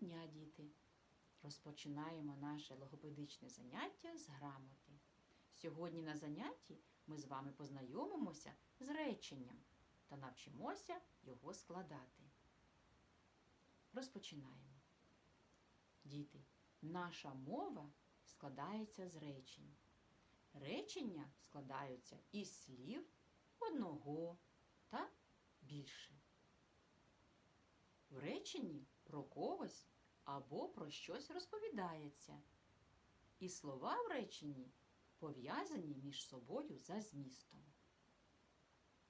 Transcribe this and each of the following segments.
дня, діти! Розпочинаємо наше логопедичне заняття з грамоти. Сьогодні на занятті ми з вами познайомимося з реченням та навчимося його складати. Розпочинаємо. Діти, наша мова складається з речень. Речення складаються із слів одного та більше. В реченні про когось або про щось розповідається. І слова в реченні пов'язані між собою за змістом.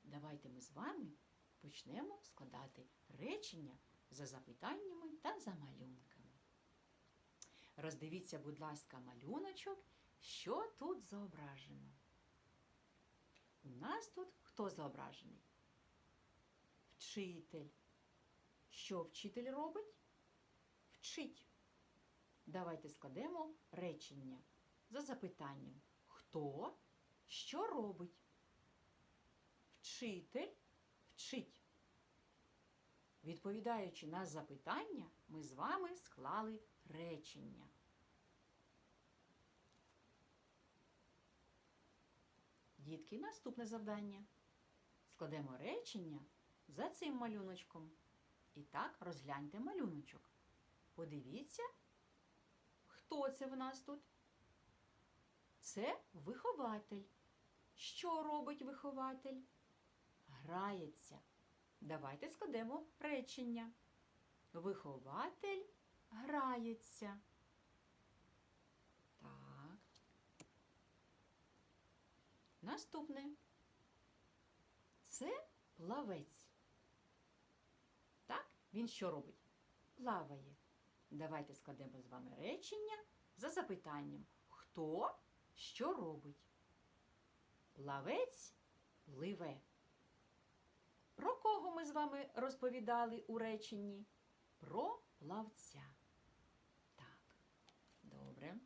Давайте ми з вами почнемо складати речення за запитаннями та за малюнками. Роздивіться, будь ласка, малюночок, що тут зображено. У нас тут хто зображений? Вчитель. Що вчитель робить? Вчить. Давайте складемо речення за запитанням. Хто що робить? Вчитель вчить. Відповідаючи на запитання, ми з вами склали речення. Дітки, наступне завдання. Складемо речення за цим малюночком. І так розгляньте малюночок. Подивіться, хто це в нас тут? Це вихователь. Що робить вихователь? Грається. Давайте складемо речення. Вихователь грається. Так. Наступне. Це плавець. Так, він що робить? Плаває. Давайте складемо з вами речення за запитанням. Хто що робить? Плавець пливе. Про кого ми з вами розповідали у реченні? Про плавця. Так, добре.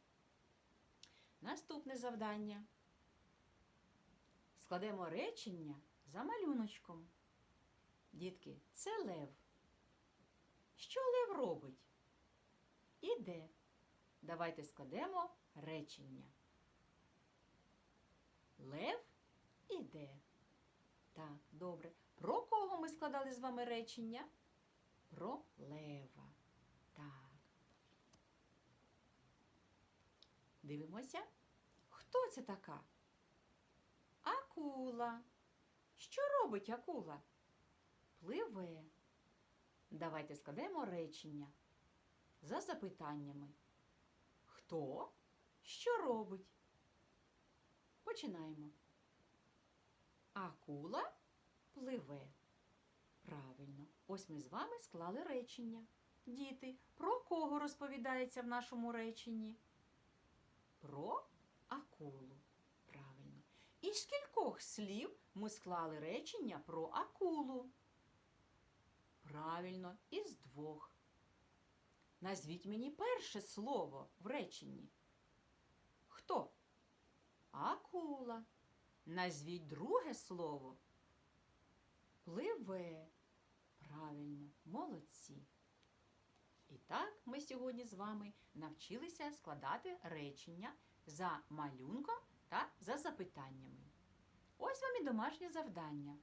Наступне завдання. Складемо речення за малюночком. Дітки, це лев. Що лев робить? Іде. Давайте складемо речення. Лев іде. Так, добре. Про кого ми складали з вами речення? Про лева. Так. Дивимося. Хто це така? Акула. Що робить акула? Пливе. Давайте складемо речення за запитаннями. Хто що робить? Починаємо. Акула пливе. Правильно. Ось ми з вами склали речення. Діти, про кого розповідається в нашому реченні? Про акулу. Правильно. Із скількох слів ми склали речення про акулу? Правильно, із двох. Назвіть мені перше слово в реченні. Хто? Акула. Назвіть друге слово. Пливе. Правильно, молодці. І так ми сьогодні з вами навчилися складати речення за малюнком та за запитаннями. Ось вам і домашнє завдання.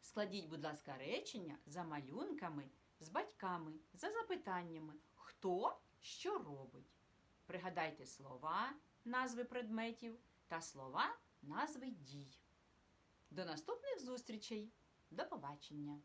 Складіть, будь ласка, речення за малюнками з батьками, за запитаннями, хто що робить. Пригадайте слова, назви предметів та слова, назви дій. До наступних зустрічей! До побачення!